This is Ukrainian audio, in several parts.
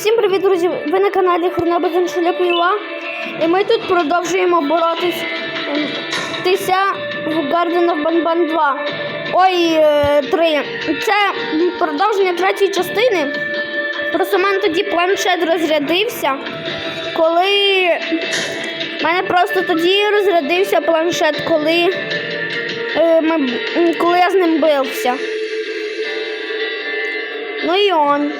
Всім привіт, друзі! Ви на каналі Хронобазен Шаляпіва. І ми тут продовжуємо боротись ем, в Garden of Banban 2. Ой, 3. Це продовження третьої частини. Просто в мене тоді планшет розрядився. Коли. У мене просто тоді розрядився планшет, коли, е, ми, коли я з ним бився. Ну і он.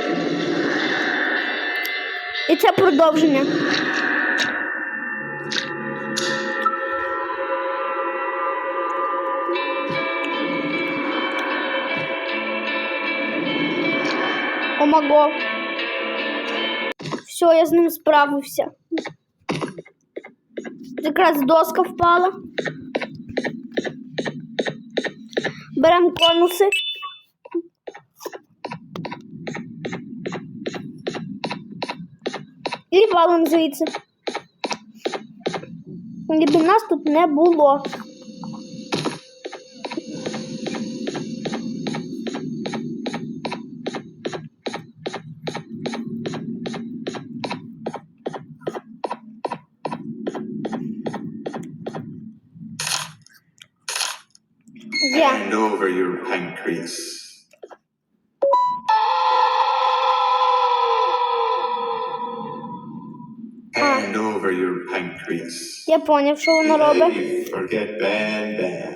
І це продовження. Омаго. Все, я з ним справився. Якраз доска впала. Беремо конуси. І валим звідси. Ніби нас тут не було. Hand over your pancreas. Hand over your pancreas. Я поняв, що воно робить. Behave or get banned, banned.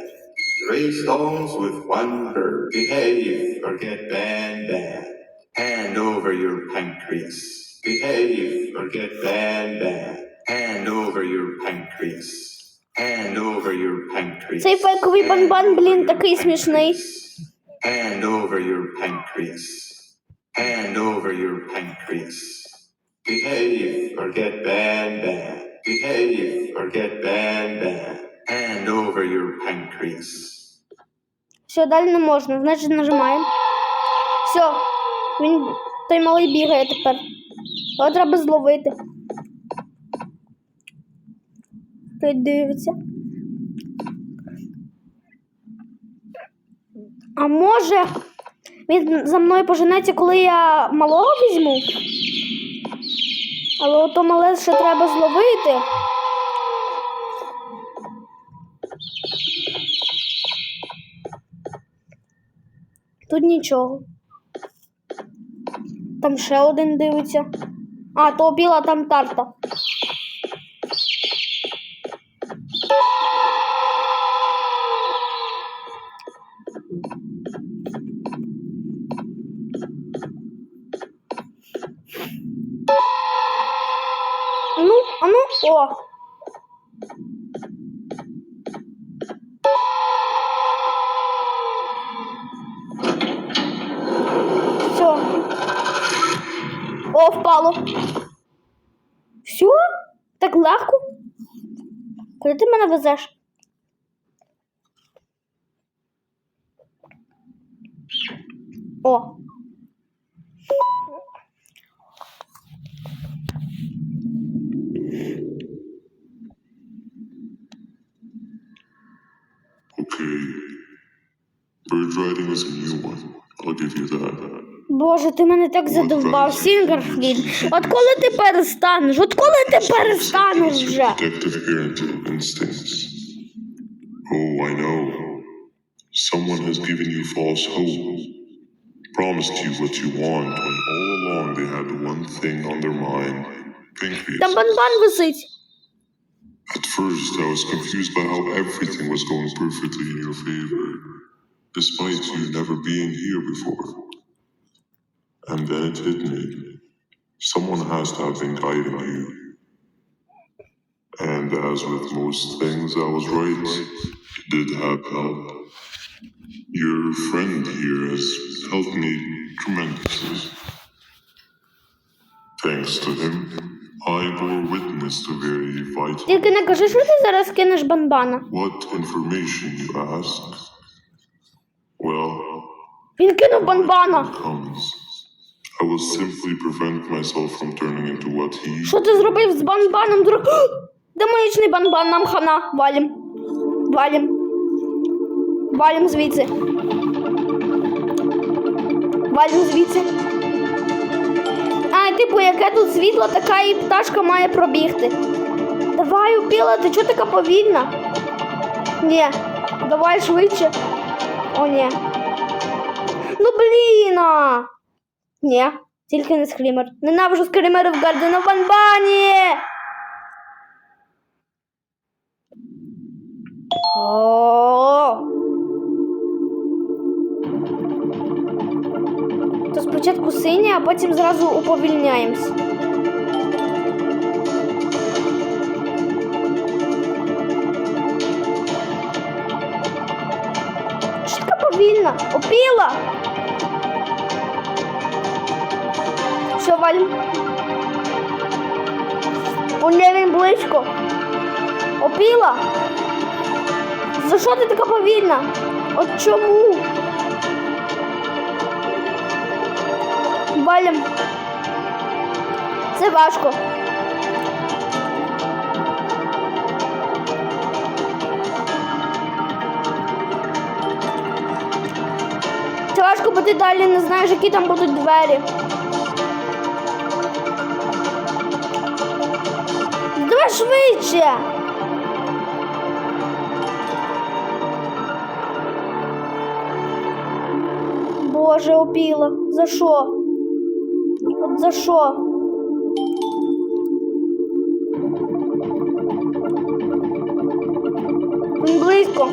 Three stones with one bird. Behave or get banned, banned. Hand over your pancreas. Behave or get banned, banned. Hand over your pancreas. Hand over your pancreas. Цей фейковий банбан, блін, такий смішний. Hand over your pancreas. Hand over your pancreas. Behave or get banned, banned. Behave or get banned, banned. Hand over your pancreas. Все, далі не можна. Значить, нажимаємо. Все. Він той малий бігає тепер. Його треба зловити. Той дивиться. А може він за мною поженеться, коли я малого візьму? Але ото мале ще треба зловити. Тут нічого. Там ще один дивиться. А, то біла там тарта. О. Все. О, впало. Все? Так легко? Куди ти мене везеш? О. Bird riding is a new one. I'll give you that. Боже, ти мене так задовбав, Сінгерфлід. От коли ти перестанеш? От коли ти перестанеш вже? Protective parental instincts. Oh, I know. Someone has given you false hope. Promised you what you want when all along they had one thing on their mind. Pancreas. Там банбан висить. At first, I was confused by how everything was going perfectly in your favor, despite you never being here before. And then it hit me. Someone has to have been guiding you. And as with most things, I was right. You did have help. Your friend here has helped me tremendously. Thanks to him, I bore witness to very vital. Тільки не кажи, що ти зараз кинеш банбана. What information, you ask? Well, Він кинув банбана. comes. I will simply prevent myself from turning into what he. Що ти зробив з банбаном, друг? Демонічний банбан, нам хана. Валім. Валім. Валім звідси. Валім звідси. А, типу, яке тут світло, така і пташка має пробігти. Давай, упіла, ти чого така повільна? Ні, давай швидше. О, ні. Ну блін. Ні, тільки не скрімер. Ненавижу скрімери в Гардена Банбані. То спочатку синя, а потім зразу уповільняємось. Повільна? Опіла! Все, валім. У він близько. Опіла? За що ти така повільна? От чому? Валім. Це важко. Ти далі не знаєш, які там будуть двері. Давай швидше. Боже, опіла. За що? От за що? Близько.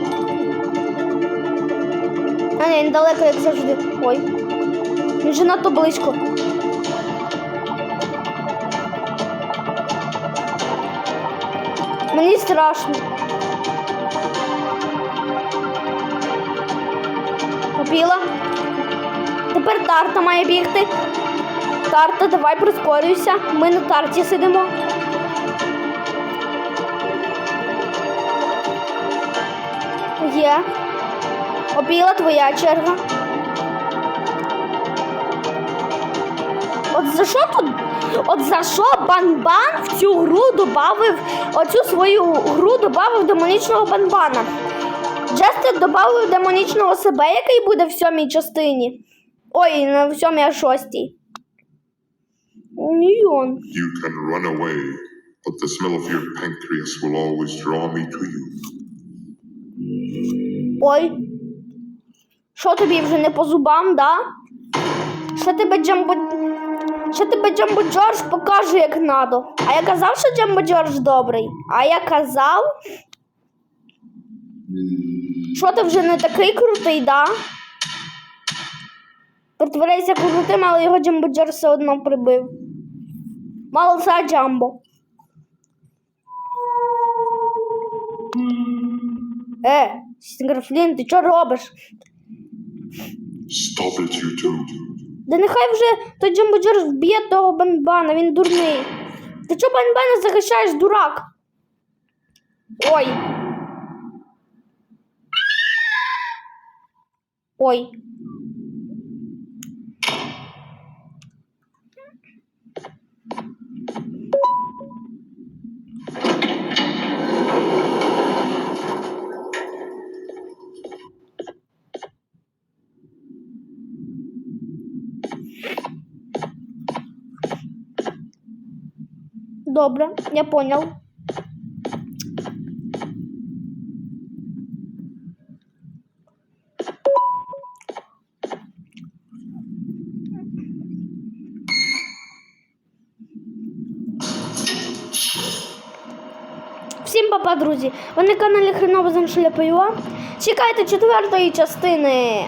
А ні, він далеко, як завжди. Ой. Він же надто близько. Мені страшно. Попіла. Тепер тарта має бігти. Тарта, давай прискорюйся. Ми на тарті сидимо. Є. Опіла твоя черга. От за що тут? От за що банбан в цю гру додав, оцю свою гру додав демонічного банбана? Джестер додав демонічного себе, який буде в сьомій частині. Ой, не в сьомій, а шостій. Ні. You can run away, but the smell of your pancreas will always draw me to you. Ой. Що тобі вже не по зубам, да? Що тебе Джамбо. Що тебе Джамбо Джордж покаже, як надо. А я казав, що Джамбо Джордж добрий. А я казав. Що ти вже не такий крутий, да? Притворяйся крутим, але його Джамбо Джордж все одно прибив. Малса Джамбо. Е, Сінгерфлін, ти що робиш? Stop it, you two. Да нехай вже той Джамбо Джордж вб'є того банбана, він дурний. Ти чого банбана захищаєш, дурак? Ой. Ой. Добре, я понял. Всім папа, друзі! Ви на каналі Хреново Заншляпаюа. Чекайте четвертої частини.